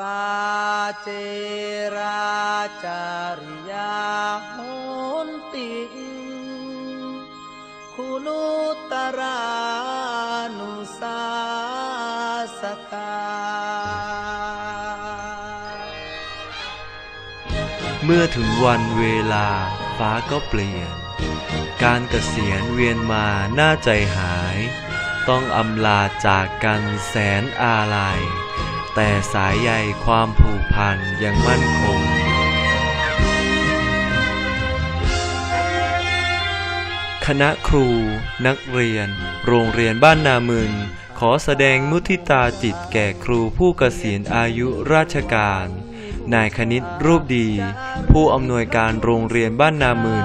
ปาเจราจาริยาโหนติคุณุตรานุสาสกาเมื่อถึงวันเวลาฟ้าก็เปลี่ยน การเกษียณเวียนมาหน้าใจหาย ต้องอำลาจากกันแสนอาลัย แต่สายใยความผูกพันยังมั่นคง คณะครู นักเรียน โรงเรียนบ้านนามึนขอแสดงมุทิตาจิตแก่ครูผู้เกษียณอายุราชการ นายคณิตรูปดี ผู้อำนวยการโรงเรียนบ้านนามึน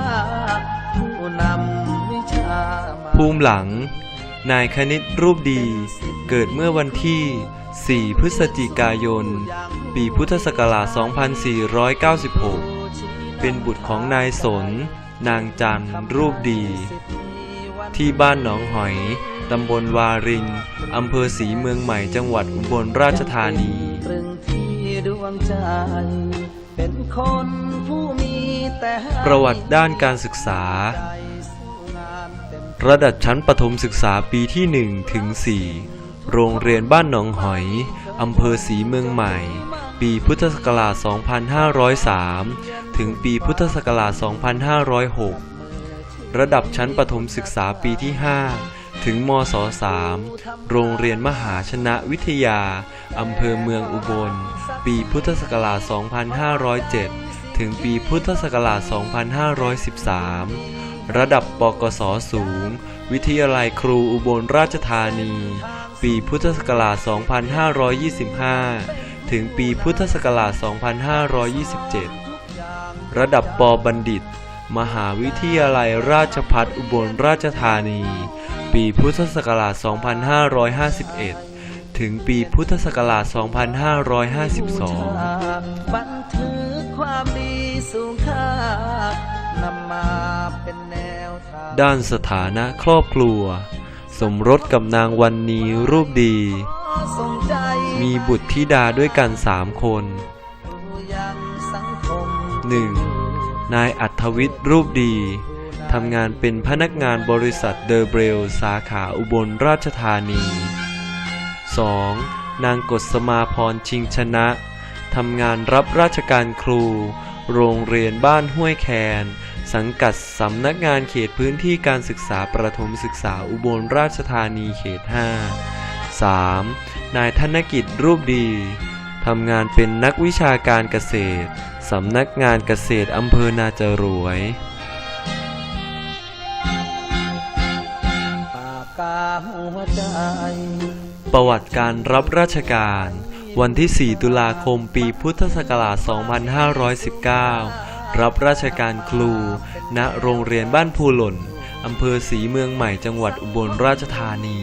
ภูมิหลัง นายคณิตรูปดี เกิดเมื่อวันที่ 4 พฤศจิกายน ปีพุทธศักราช 2496 เป็นบุตรของนายสน นางจันทร์รูปดี ที่บ้านหนองหอย ตำบลวารินอำเภอศรีเมืองใหม่จังหวัดอุบลราชธานีตรึงที่ดวงใจเป็นคนผู้มีแต่ให้ประวัติด้านการศึกษาใจสู้งานเต็มระดับชั้นประถมศึกษาปีที่ 1 ถึง 4 โรงเรียนบ้านหนองหอย อำเภอศรีเมืองใหม่ ปีพุทธศักราช 2503 ถึงปีพุทธศักราช 2506 ระดับชั้นประถมศึกษาปีที่ 5 ถึงมศ3โรงเรียนมหาชนะวิทยา อำเภอเมืองอุบล ปีพุทธศักราช 2507 ถึงปีพุทธศักราช 2513 ระดับปกศสูง วิทยาลัยครูอุบลราชธานี ปีพุทธศักราช 2525 ถึงปีพุทธศักราช 2527 ระดับปบัณฑิต มหาวิทยาลัยราชภัฏอุบลราชธานี ปีพุทธศักราช 2551ถึงปีพุทธศักราช 2552 บันทึกความดีสูงค่านำมาเป็น ด้านสถานะครอบครัว สมรสกับนางวันนีรูปดี มีบุตรธิดาด้วยกันสามคนยังสังคม 1. นายอัธวิทย์รูปดีทำงานเป็นพนักงานบริษัทเดอเบรล สาขาอุบลราชธานี 2. นางกฎสมาพรชิงชนะ ทำงานรับราชการครู โรงเรียนบ้านห้วยแคน สังกัดสำนักงานเขตพื้นที่การศึกษาประถมศึกษาอุบลราชธานีเขต 5 3. นายธนกิจรูปดี ทำงานเป็นนักวิชาการเกษตร สำนักงานเกษตรอำเภอนาจรวยปากกาหัวใจประวัติการรับราชการ วันที่ 4 ตุลาคมปีพุทธศักราช 2519 รับราชการครู ณ โรงเรียนบ้านภูหล่น อำเภอศรีเมืองใหม่จังหวัดอุบลราชธานี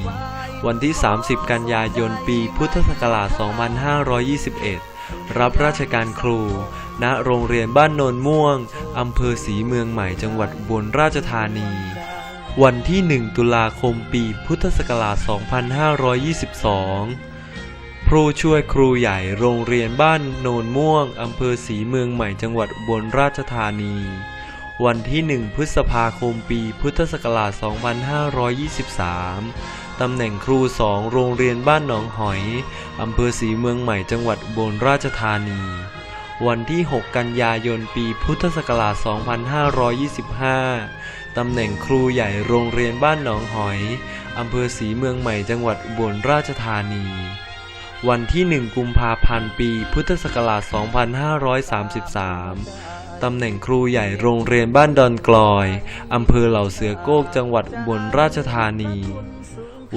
วันที่ 30 กันยายน ปีพุทธศักราช 2521 รับราชการครู ณ โรงเรียนบ้านโนนม่วง อำเภอศรีเมืองใหม่จังหวัดอุบลราชธานี วันที่ 1 ตุลาคม ปีพุทธศักราช 2522 ครูช่วยครูใหญ่โรงเรียนบ้านโนนม่วง อำเภอศรีเมืองใหม่จังหวัดอุบลราชธานี วันที่ 1 พฤษภาคมปีพุทธศักราช 2523 ตำแหน่งครูสองโรงเรียนบ้านหนองหอย อำเภอศรีเมืองใหม่จังหวัดอุบลราชธานี วันที่ 6 กันยายนปีพุทธศักราช 2525 ตำแหน่งครูใหญ่โรงเรียนบ้านหนองหอย อำเภอศรีเมืองใหม่จังหวัดอุบลราชธานี วันที่ 1 กุมภาพันธ์ ปี พุทธศักราช 2533 ตำแหน่งครูใหญ่โรงเรียนบ้านดอนกลอย อำเภอเหล่าเสือโกก จังหวัดอุบลราชธานี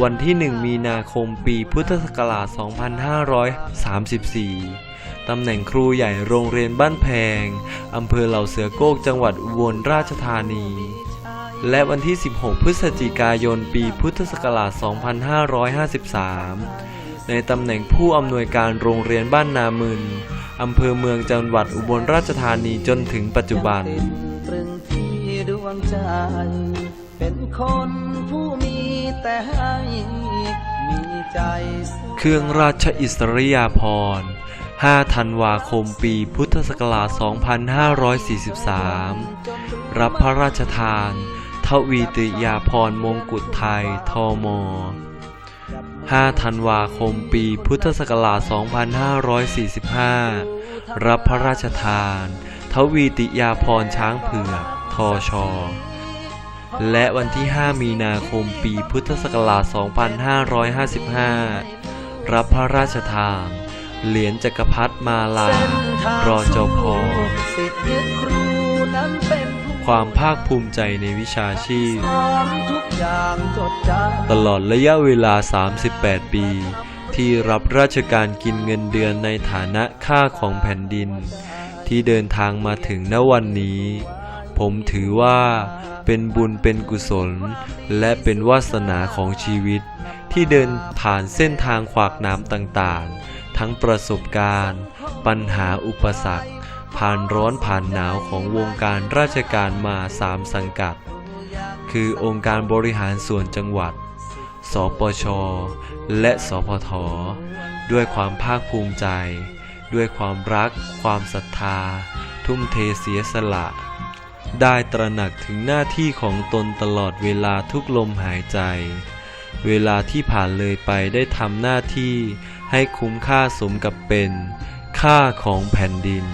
วันที่ 1 มีนาคม ปีพุทธศักราช 2534 ตำแหน่งครูใหญ่โรงเรียนบ้านแพง อำเภอเหล่าเสือโกก จังหวัดอุบลราชธานีและวันที่ 16 พฤศจิกายน ปีพุทธศักราช 2553 ในตำแหน่งผู้อำนวยการโรงเรียนบ้านนามึนอำเภอเมืองจังหวัดอุบลราชธานีจนถึงปัจจุบันตรึงที่ดวงใจ เป็นคนผู้มีแต่ให้มีใจสู้เครื่องราชอิสริยาภรณ์ 5 ธันวาคมปีพุทธศักราช 2543 รับพระราชทาน ทวีติยาพรมงกุฎไทย ทม 5 ธันวาคมปีพุทธศักราช 2545 รับพระราชทาน ทวีติยาพรช้างเผือก ทช และวันที่ 5 มีนาคมปีพุทธศักราช 2555 รับพระราชทาน เหรียญจักรพรรดิมาลา รอจพสิทธิ์ยึดครูนั้นเป็น ความภาคภูมิใจในวิชาชีพสอนทุกอย่างจดจำตลอดระยะเวลา 38 ปี ที่รับราชการกินเงินเดือนในฐานะค่าของแผ่นดิน ที่เดินทางมาถึงณวันนี้ ผมถือว่าเป็นบุญเป็นกุศล และเป็นวาสนาของชีวิต ที่เดินผ่านเส้นทางขวากหน้ำต่างๆ ทั้งประสบการณ์ ปัญหาอุปสรรค ผ่านร้อนผ่านหนาวของวงการราชการมาสามสังกัด คือองค์การบริหารส่วนจังหวัด สปช และสพท ด้วยความภาคภูมิใจ ด้วยความรัก ความศรัทธา ทุ่มเทเสียสละ ได้ตระหนักถึงหน้าที่ของตนตลอดเวลาทุกลมหายใจ เวลาที่ผ่านเลยไปได้ทำหน้าที่ให้คุ้มค่าสมกับเป็น ค่าของแผ่นดิน